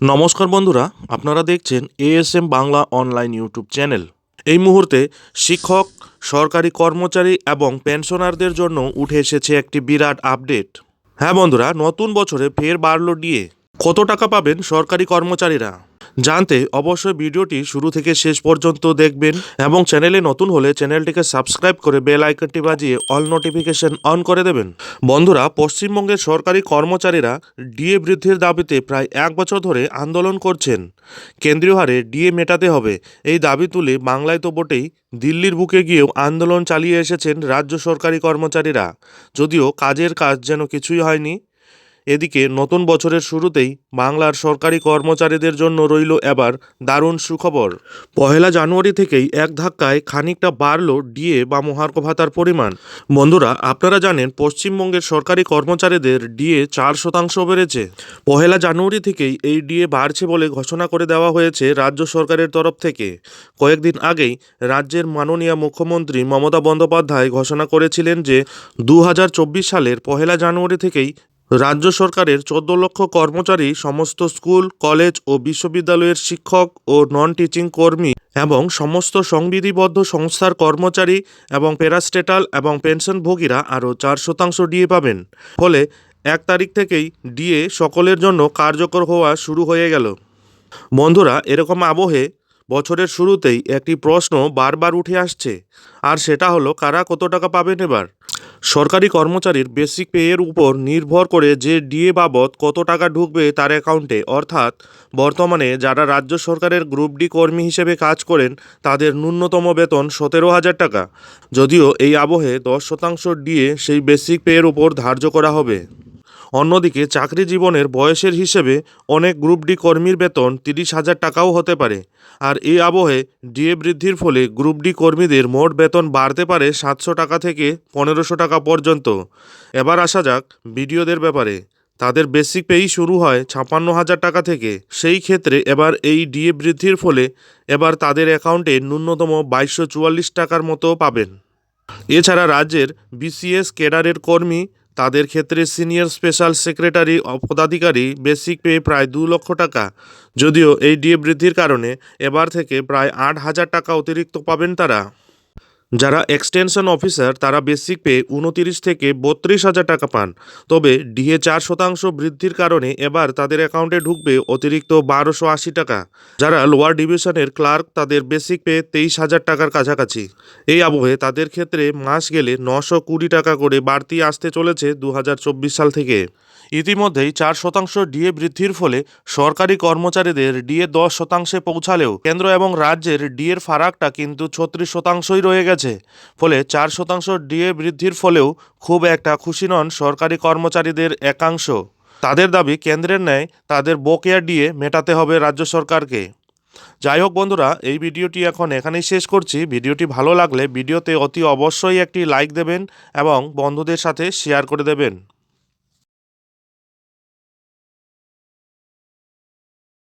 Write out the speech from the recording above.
নমস্কার বন্ধুরা, আপনারা দেখছেন ASM Bangla online YouTube channel এই মুহূর্তে শিক্ষক, সরকারি কর্মচারী এবং পেনশনারদের জন্য উঠে এসেছে একটি বিরাট আপডেট হ্যাঁ বন্ধুরা, নতুন বছরে ফের বাড়লো ডিএ কত টাকা পাবেন সরকারি কর্মচারীরা? জানতে অবশ্যই ভিডিওটি শুরু থেকে শেষ পর্যন্ত দেখবেন এবং চ্যানেলে নতুন হলে চ্যানেলটিকে সাবস্ক্রাইব করে বেল আইকনটি বাজিয়ে অল নোটিফিকেশন অন করে দেবেন। বন্ধুরা, পশ্চিমবঙ্গের সরকারি কর্মচারীরা ডিএ বৃদ্ধির দাবিতে প্রায় এক বছর ধরে আন্দোলন করছেন। কেন্দ্রীয় হারে ডিএ মেটাতে হবে এই দাবি তুলে বাংলায় তো বটেই দিল্লির বুকে গিয়েও আন্দোলন চালিয়ে এসেছেন রাজ্য সরকারি কর্মচারীরা। যদিও কাজের কাজ যেন কিছুই হয়নি এদিকে নতুন বছরের শুরুতেই বাংলার সরকারি কর্মচারীদের জন্য রইল এবার দারুণ সুখবর। পহেলা জানুয়ারি থেকেই এক ধাক্কায় খানিকটা বাড়ল ডিএ বা মহার্ঘ ভাতার পরিমাণ। বন্ধুরা, আপনারা জানেন পশ্চিমবঙ্গের সরকারি কর্মচারীদের ডিএ চার শতাংশ বেড়েছে। পহেলা জানুয়ারি থেকেই এই ডিএ বাড়ছে বলে ঘোষণা করে দেওয়া হয়েছে রাজ্য সরকারের তরফ থেকে। কয়েকদিন আগেই রাজ্যের মাননীয় মুখ্যমন্ত্রী মমতা বন্দ্যোপাধ্যায় ঘোষণা করেছিলেন যে দু হাজার চব্বিশ সালের পহেলা জানুয়ারি থেকেই রাজ্য সরকারের চোদ্দ লক্ষ কর্মচারী, সমস্ত স্কুল, কলেজ ও বিশ্ববিদ্যালয়ের শিক্ষক ও নন টিচিং কর্মী এবং সমস্ত সংবিধিবদ্ধ সংস্থার কর্মচারী এবং প্যারাস্টেটাল এবং পেনশনভোগীরা আরও চার শতাংশ ডিএ পাবেন। ফলে এক তারিখ থেকেই ডিএ সকলের জন্য কার্যকর হওয়া শুরু হয়ে গেল। বন্ধুরা, এরকম আবহে বছরের শুরুতেই একটি প্রশ্ন বারবার উঠে আসছে, আর সেটা হলো, কারা কত টাকা পাবেন এবার? সরকারি কর্মচারীর বেসিক পে এর উপর নির্ভর করে যে ডিএ বাবদ কত টাকা ঢুকবে তার অ্যাকাউন্টে, অর্থাৎ বর্তমানে যারা রাজ্য সরকারের গ্রুপ ডি কর্মী হিসেবে কাজ করেন, তাদের ন্যূনতম বেতন সতেরো হাজার টাকা। যদিও এই আবহে দশ শতাংশ ডিএ সেই বেসিক পে এর উপর ধার্য করা হবে। অন্যদিকে চাকরি জীবনের বয়সের হিসেবে অনেক গ্রুপ ডি কর্মীর বেতন তিরিশ হাজার টাকাও হতে পারে। আর এই আবহে ডিএ বৃদ্ধির ফলে গ্রুপ ডি কর্মীদের মোট বেতন বাড়তে পারে সাতশো টাকা থেকে পনেরোশো টাকা পর্যন্ত। এবার আসা যাক বিডিওদের ব্যাপারে। তাদের বেসিক পেই শুরু হয় ছাপান্ন হাজার টাকা থেকে। সেই ক্ষেত্রে এবার এই ডিএ বৃদ্ধির ফলে এবার তাদের অ্যাকাউন্টে ন্যূনতম বাইশশো চুয়াল্লিশ টাকার মতো পাবেন। এছাড়া রাজ্যের বিসিএস ক্যাডারের কর্মী তাদের ক্ষেত্রে সিনিয়র স্পেশাল সেক্রেটারি পদাধিকারী বেসিক পে প্রায় দু লক্ষ টাকা। যদিও এই ডিএ বৃদ্ধির কারণে এবার থেকে প্রায় আট হাজার টাকা অতিরিক্ত পাবেন তারা। যারা এক্সটেনশন অফিসার তারা বেসিক পে উনতিরিশ থেকে বত্রিশ হাজার টাকা পান। তবে ডিএ চার শতাংশ বৃদ্ধির কারণে এবার তাদের অ্যাকাউন্টে ঢুকবে অতিরিক্ত বারোশো আশি টাকা। যারা লোয়ার ডিভিশনের ক্লার্ক তাদের বেসিক পে তেইশ হাজার টাকার কাছাকাছি। এই আবহে তাদের ক্ষেত্রে মাস গেলে নশো কুড়ি টাকা করে বাড়তি আসতে চলেছে দু হাজার চব্বিশ সাল থেকে। ইতিমধ্যেই চার শতাংশ ডিএ বৃদ্ধির ফলে সরকারি কর্মচারীদের ডিএ দশ শতাংশে পৌঁছালেও কেন্দ্র এবং রাজ্যের ডিএর ফারাকটা কিন্তু ছত্রিশ শতাংশই রয়ে গেছে। ফলে চার শতাংশ ডিএ বৃদ্ধির ফলেও খুব একটা খুশি নন সরকারি কর্মচারীদের একাংশ। তাদের দাবি, কেন্দ্রের ন্যায় তাদের বকেয়া ডিএ মেটাতে হবে রাজ্য সরকারকে। যাই হোক বন্ধুরা, এই ভিডিওটি এখন এখানেই শেষ করছি। ভিডিওটি ভালো লাগলে ভিডিওতে অতি অবশ্যই একটি লাইক দেবেন এবং বন্ধুদের সাথে শেয়ার করে দেবেন।